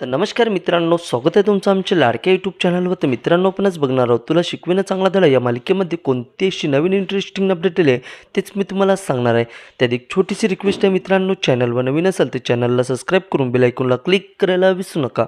तर नमस्कार मित्रांनो स्वागत आहे तुमचं आमच्या लाडक्या यूट्यूब चॅनलवर तर मित्रांनो आपणच बघणार आहोत तुला शिकविणं चांगला धडा या मालिकेमध्ये कोणती अशी नवीन इंटरेस्टिंग अपडेट आले आहे तेच मी तुम्हाला सांगणार आहे. त्यात एक छोटीशी रिक्वेस्ट आहे मित्रांनो चॅनलवर नवीन असेल तर चॅनलला सबस्क्राईब करून बेलायकॉनला क्लिक करायला विसरू नका.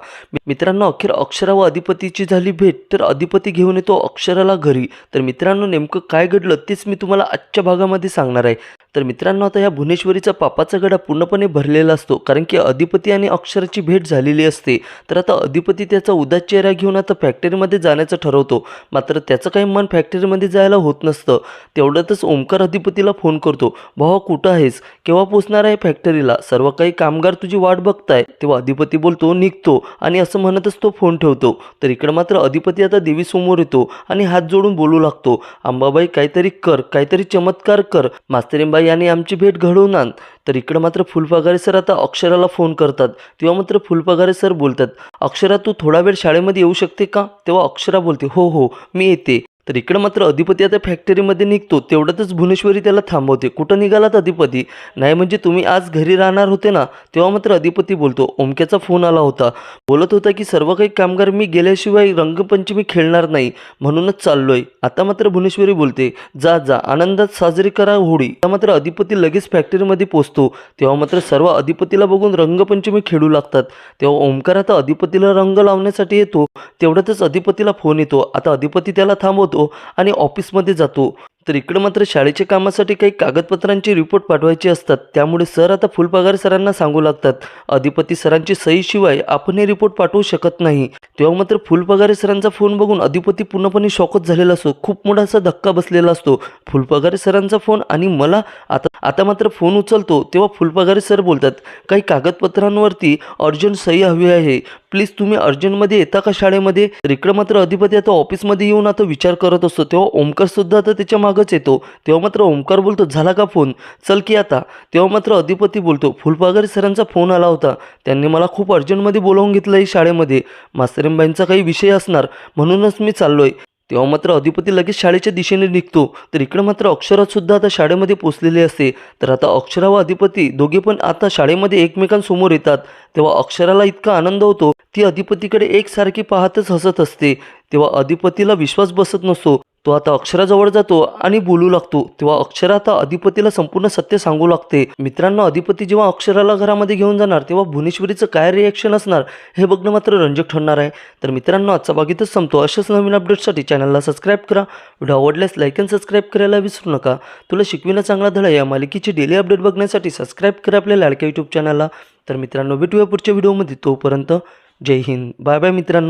मित्रांनो अखेर अक्षरा व अधिपतीची झाली भेट तर अधिपती घेऊन येतो अक्षराला घरी. तर मित्रांनो नेमकं काय घडलं तेच मी तुम्हाला आजच्या भागामध्ये सांगणार आहे. तर मित्रांनो आता ह्या भुवनेश्वरीचा पापाचा गडा पूर्णपणे भरलेला असतो कारण की अधिपती आणि अक्षराची भेट झालेली असते. तर आता अधिपती त्याचा उदास चेहरा घेऊन आता फॅक्टरीमध्ये जाण्याचं ठरवतो. मात्र त्याचं काही मन फॅक्टरीमध्ये जायला होत नसतं. तेवढ्यातच ओंकार अधिपतीला फोन करतो. भावा कुठं आहेस? केव्हा पोचणार आहे फॅक्टरीला सर्व काही कामगार तुझी वाट बघताय तेव्हा अधिपती बोलतो निघतो. आणि असं म्हणतच तो फोन ठेवतो. तर इकडं मात्र अधिपती आता देवीसमोर येतो आणि हात जोडून बोलू लागतो. अंबाबाई काहीतरी कर काहीतरी चमत्कार कर. मास्तरींबाई आणि आमची भेट घडवून आण. तर इकडं मात्र फुलपगारे सर आता अक्षराला फोन करतात. तेव्हा मात्र फुलपगारे सर बोलतात अक्षरा तू थोडा वेळ शाळेमध्ये येऊ शकते का? तेव्हा अक्षरा बोलते हो हो मी येते. तर इकडं मात्र अधिपती आता फॅक्टरीमध्ये निघतो. तेवढ्यातच भुवनेश्वरी त्याला थांबवते. कुठं निघालात अधिपती? नाही म्हणजे तुम्ही आज घरी राहणार होते ना तेव्हा मात्र अधिपती बोलतो. ओमक्याचा फोन आला होता. बोलत होता की सर्व काही कामगार मी गेल्याशिवाय रंगपंचमी खेळणार नाही. म्हणूनच चाललोय. आता मात्र भुवनेश्वरी बोलते जा जा आनंदात साजरी करा होळी. आता मात्र अधिपती लगेच फॅक्टरीमध्ये पोचतो. तेव्हा मात्र सर्व अधिपतीला बघून रंगपंचमी खेळू लागतात. तेव्हा ओमकार आता अधिपतीला रंग लावण्यासाठी येतो. तेवढ्यातच अधिपतीला फोन येतो. आता अधिपती त्याला थांबवतो. आणि ऑफिसमध्ये जातो. तर इकडं मात्र शाळेच्या कामासाठी काही कागदपत्रांची रिपोर्ट पाठवायची असतात. त्यामुळे सर आता फुलपगार सरांना सांगू लागतात. अधिपती सरांची सहीशिवाय आपण हे रिपोर्ट पाठवू शकत नाही. तेव्हा मात्र फुलपगारे सरांचा फोन बघून अधिपती पूर्णपणे शॉकच झालेला असतो. खूप मोठा असा धक्का बसलेला असतो. फुलपगारे सरांचा फोन आणि मला आता आता मात्र फोन उचलतो तेव्हा फुलपगारे सर बोलतात काही कागदपत्रांवरती अर्जंट सही हवी आहे. प्लीज तुम्ही अर्जंटमध्ये येता का शाळेमध्ये? तर इकडं मात्र अधिपती आता ऑफिसमध्ये येऊन आता विचार करत असतो. तेव्हा ओमकार सुद्धा आता त्याच्या मागच येतो. तेव्हा मात्र ओमकार बोलतो झाला का फोन? चल की आता. तेव्हा मात्र अधिपती बोलतो फुलपागारे सरांचा फोन आला होता. त्यांनी मला खूप अर्जंटमध्ये बोलावून घेतलं आहे शाळेमध्ये. मास्तरींबाईंचा काही विषय असणार म्हणूनच मी चाललोय. तेव्हा मात्र अधिपती लगेच शाळेच्या दिशेने निघतो. तर इकडं मात्र अक्षरातसुद्धा आता शाळेमध्ये पोचलेले असते. तर आता अक्षरा व अधिपती दोघे पण आता शाळेमध्ये एकमेकांसमोर येतात. तेव्हा अक्षराला इतका आनंद होतो ती अधिपतीकडे एकसारखी पाहतच हसत असते. तेव्हा अधिपतीला विश्वास बसत नसतो. तो आता अक्षराजवळ जातो आणि बोलू लागतो. तेव्हा अक्षरा आता अधिपतीला संपूर्ण सत्य सांगू लागते. मित्रांनो अधिपती जेव्हा अक्षराला घरामध्ये घेऊन जाणार तेव्हा भुवनेश्वरीचं काय रिॲक्शन असणार हे बघणं मात्र रंजक ठरणार आहे. तर मित्रांनो आजचा बागीतच संपतो. अशाच नवीन अपडेट्ससाठी चॅनलला सबस्क्राईब करा. व्हिडिओ आवडल्यास लाईक अँड सबस्क्राईब करायला विसरू नका. तुला शिकविणं चांगला धडा या मालिकेची डेली अपडेट बघण्यासाठी सबस्क्राईब करा आपल्या लाडक्या यूट्यूब चॅनलला तर मित्रांनो भेटूया पुढच्या व्हिडिओमध्ये तोपर्यंत जय हिंद. बाय बाय मित्रांनो.